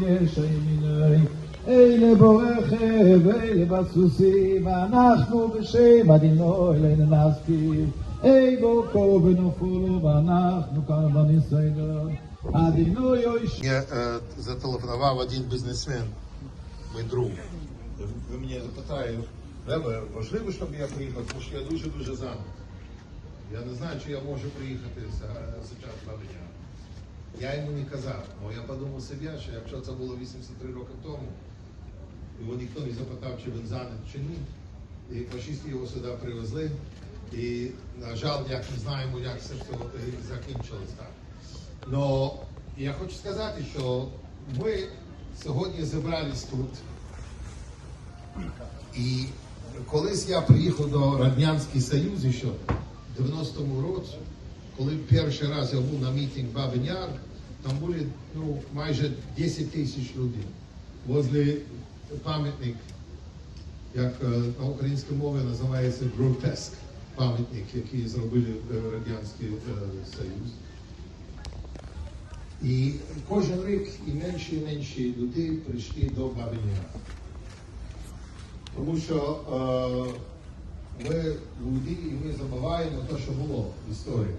יש ימינוי. אלה ברכב, אלה בסוסים, אנחנו בשם אדינו אלינו נסכים. אי בוקו ונופלו, ואנחנו כאן בניסיון. אדינו יויש. Мені е, зателефонував один бізнесмен, мій друг. Він мені запитає, Леве, важливо, щоб я приїхав, тому що я дуже-дуже зайнятий. Я не знаю, чи я можу приїхати за- зараз два дня. Я йому не казав, але я подумав собі, що якщо це було 83 роки тому, його ніхто не запитав, чи він зайнятий чи ні. І фашисти його сюди привезли. І, на жаль, як не знаємо, як це все закінчилось так. Но я хочу сказати, що ми сьогодні зібрались тут. І колись я приїхав до Радянський Союз ще в 90-му році, коли перший раз я був на мітинг Бабин Яр, там були ну, майже 10 тисяч людей. Возле пам'ятник, як е, на українській мові називається гротеск, пам'ятник, який зробили е, Радянський е, Союз. І кожен рік і менше і менше людей прийшли до Бабиня. Тому що е, ми люди і ми забуваємо те, що було в історії.